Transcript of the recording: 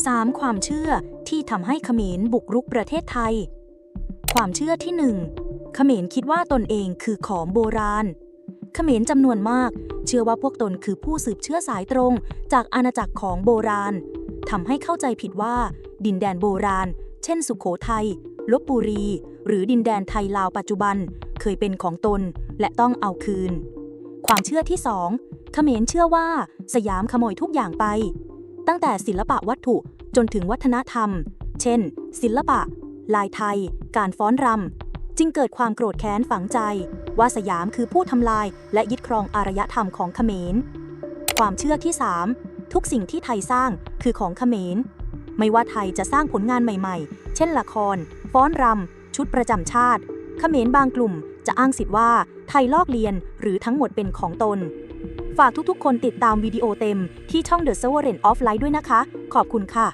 3. ความเชื่อที่ทำให้เขมรบุกรุกประเทศไทย ความเชื่อที่ 1. เขมรคิดว่าตนเองคือของโบราณ เขมรจำนวนมาก เชื่อว่าพวกตนคือผู้สืบเชื้อสายตรง จากอาณาจักรของโบราณทำให้เข้าใจผิดว่า ดินแดนโบราณ เช่น สุขโขทัยลบบุรี หรือดินแดนไทยลาวปัจจุบันเคยเป็นของตนและต้องเอาคืน ความเชื่อที่ 2. เขมรเชื่อว่า สยามขโมยทุกอย่างไป ตั้งแต่ศิลปะวัตถุจนถึงวัฒนธรรม เช่น ศิลปะ ลายไทย การฟ้อนรำ จึงเกิดความโกรธแค้นฝังใจ ว่าสยามคือผู้ทำลายและยึดครองอารยธรรมของเขมร ความเชื่อที่ 3 ทุกสิ่งที่ไทยสร้างคือของเขมร ไม่ว่าไทยจะสร้างผลงานใหม่ๆ เช่นละคร ฟ้อนรำ ชุดประจำชาติ เขมรบางกลุ่มจะอ้างสิทธิ์ว่าไทยลอกเลียนหรือทั้งหมดเป็นของตน ฝากทุกๆ คนติดตามวิดีโอเต็มที่ช่อง The Sovereign Offline ด้วยนะคะ ขอบคุณค่ะ